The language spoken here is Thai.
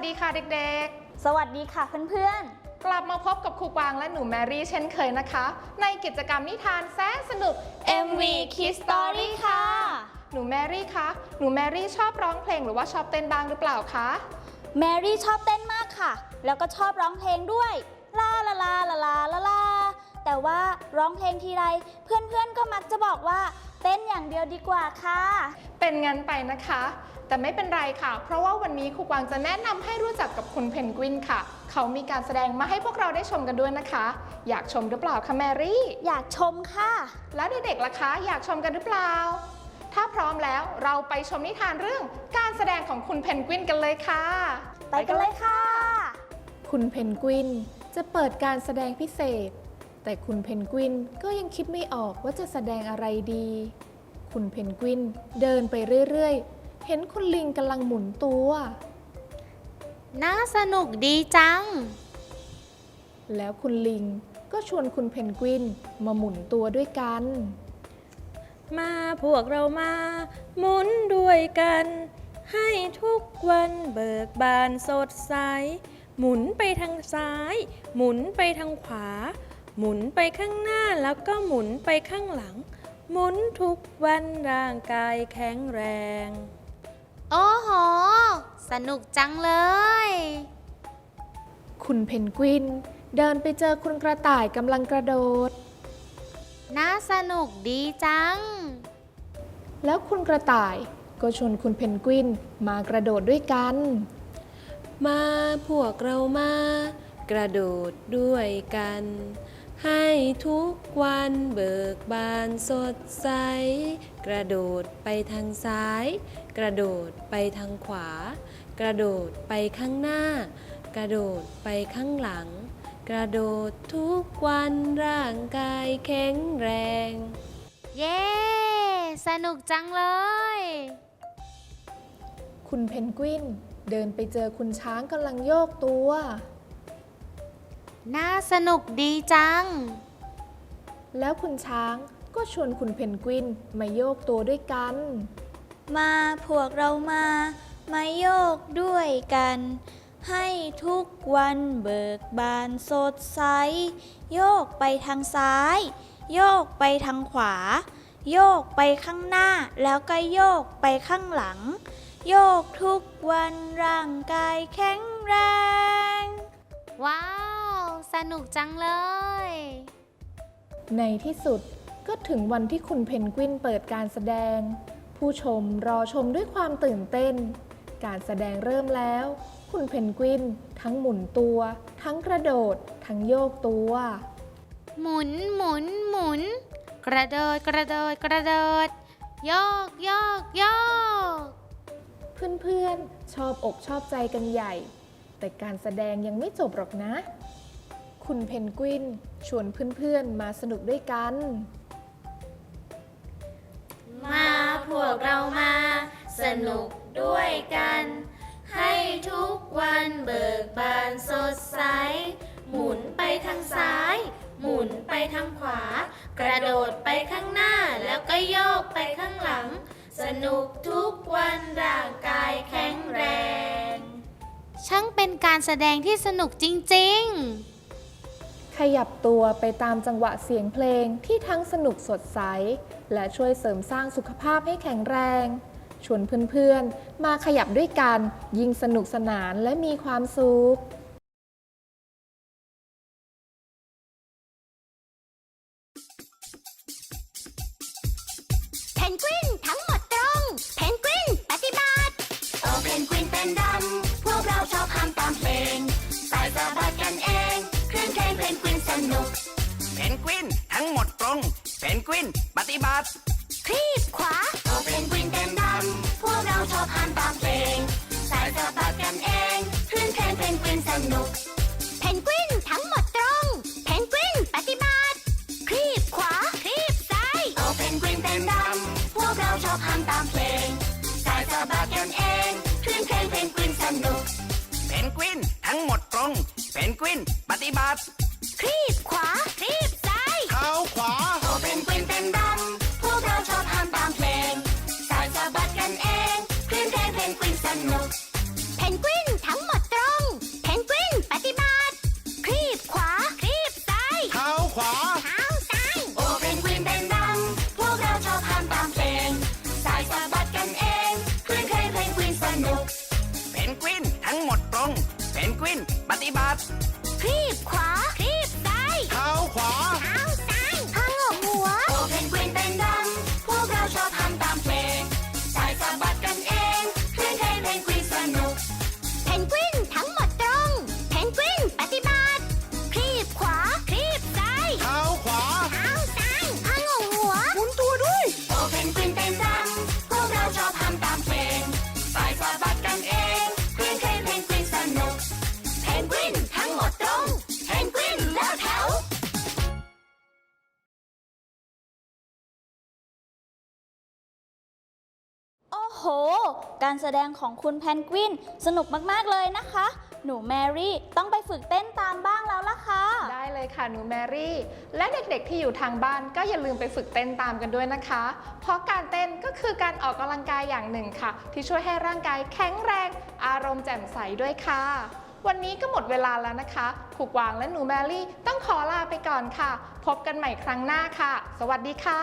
สวัสดีค่ะเด็กสวัสดีค่ะเพื่อนๆ กลับมาพบกับครูกวางและหนูแมรี่เช่นเคยนะคะ ในกิจกรรมนิทานแสนสนุก ๆ MV Kids Story ค่ะ หนูแมรี่คะ หนูแมรี่ชอบร้องเพลงหรือว่าชอบเต้นบ้างหรือเปล่าคะ แมรี่ชอบเต้นมากค่ะ แล้วก็ชอบร้องเพลงด้วยลาลาลาลาลาลาลาแต่ว่าร้องเพลงทีไร เพื่อนๆก็มักจะบอกว่า เต้นอย่างเดียวดีกว่าค่ะ เป็นงั้นไปนะคะ แต่ไม่เป็นไรค่ะ เพราะว่าวันนี้ครูกวางจะแนะนำให้รู้จักกับคุณเพนกวินค่ะ เขามีการแสดงมาให้พวกเราได้ชมกันด้วยนะคะ อยากชมหรือเปล่าคะแมรี่ อยากชมค่ะ แล้วเด็กๆล่ะคะ อยากชมกันหรือเปล่า ถ้าพร้อมแล้วเราไปชมนิทานเรื่องการแสดงของคุณเพนกวินกันเลยค่ะ ไปกันเลยค่ะ คุณเพนกวินจะเปิดการแสดงพิเศษ แต่คุณเพนกวินก็ยังคิดไม่ออกว่าจะแสดงอะไรดี คุณเพนกวินเดินไปเรื่อยๆ เห็นคุณลิงกำลังหมุนตัว น่าสนุกดีจัง แล้วคุณลิงก็ชวนคุณเพนกวินมาหมุนตัวด้วยกัน มาพวกเรามาหมุนด้วยกัน ให้ทุกวันเบิกบานสดใส หมุนไปทางซ้าย หมุนไปทางขวา หมุนไปข้างหน้าแล้วก็หมุนไปข้างหลัง หมุนทุกวันร่างกายแข็งแรง โอ้โห สนุกจังเลย คุณเพนกวิน เดินไปเจอคุณกระต่ายกำลังกระโดด น่าสนุกดีจัง แล้วคุณกระต่ายก็ชวนคุณเพนกวินมากระโดดด้วยกัน มาพวกเรามา กระโดดด้วยกัน ให้ทุกวันเบิกบานสดใส กระโดดไปทางซ้าย กระโดดไปทางขวา กระโดดไปข้างหน้า กระโดดไปข้างหลัง กระโดดทุกวันร่างกายแข็งแรง เย้ สนุกจังเลย คุณเพนกวินเดินไปเจอคุณช้างกำลังโยกตัว น่าสนุกดีจัง แล้วคุณช้างก็ชวนคุณเพนกวินมาโยกตัวด้วยกัน มาพวกเรามามาโยกด้วยกัน ให้ทุกวันเบิกบานสดใส โยกไปทางซ้าย โยกไปทางขวา โยกไปข้างหน้าแล้วก็โยกไปข้างหลัง โยกทุกวันร่างกายแข็งแรง ว้าว สนุกจังเลย ในที่สุดก็ถึงวันที่คุณเพนกวินเปิดการแสดง ผู้ชมรอชมด้วยความตื่นเต้น การแสดงเริ่มแล้ว คุณเพนกวิน ทั้งหมุนตัว ทั้งกระโดด ทั้งโยกตัว หมุนหมุนหมุน กระโดดกระโดดกระโดดโยกโยกโยก เพื่อนๆ ชอบอกชอบใจกันใหญ่ แต่การแสดงยังไม่จบหรอกนะ คุณเพนกวิน ชวนเพื่อนๆมาสนุกด้วยกัน มาพวกเรามาสนุกด้วยกัน ให้ทุกวันเบิกบานสดใส หมุนไปทางซ้าย หมุนไปทางขวา กระโดดไปข้างหน้าแล้วก็โยกไปข้างหลัง สนุกทุกวันร่างกายแข็งแรง ช่างเป็นการแสดงที่สนุกจริง ๆ ขยับตัวไปตามจังหวะเสียงเพลงที่ทั้งสนุกสดใส และช่วยเสริมสร้างสุขภาพให้แข็งแรง ชวนเพื่อนๆ มาขยับด้วยกัน ยิ่งสนุกสนานและมีความสุขเพนกวินทั้งหมดตรง เพนกวินปฏิบัติ โอเพนกวินเป็นดำพวกเราชอบห้ามตามเพลงสายสะบัด กวินทั้งหมดตรง เพนกวินปฏิบัติ คลีบขวาโอเพนกวินเป็นดำพวกเราชอบห้ามตามเพลง สายสะบัดกันเองคลื่นเพลงเพนกวินสนุก เพนกวินทั้งหมดตรง เพนกวินปฏิบัติ คลีบขวาคลีบซ้ายโอเพนกวินเป็นดำพวกเราชอบห้า ขวา โตเป็นปรินเป็นดำมพวกเราชอบทำตามเพลง สายสะบัดกันเองคลื่นเพลงเพนกวินสนุก เพนกวินทั้งหมดตรง เพนกวินปฏิบัติ ครีบขวา ครีบซ้ายเท้าขวา เท้าซ้าย โอเป็นกวินเป็นรัมพวกเราชอบทำตามเพลง สายสะบัดกันเองคลื่นเพลงเพลงกวินสนุก เพนกวินทั้งหมดตรง เพนกวินปฏิบัติ โอ้โห การแสดงของคุณแพนกวินสนุกมากๆเลยนะคะ หนูแมรี่ต้องไปฝึกเต้นตามบ้างแล้วล่ะค่ะ ได้เลยค่ะหนูแมรี่ และเด็กๆที่อยู่ทางบ้านก็อย่าลืมไปฝึกเต้นตามกันด้วยนะคะ เพราะการเต้นก็คือการออกกำลังกายอย่างหนึ่งค่ะ ที่ช่วยให้ร่างกายแข็งแรง อารมณ์แจ่มใสด้วยค่ะ วันนี้ก็หมดเวลาแล้วนะคะครูกวางและหนูแมรี่ต้องขอลาไปก่อนค่ะ พบกันใหม่ครั้งหน้าค่ะ สวัสดีค่ะ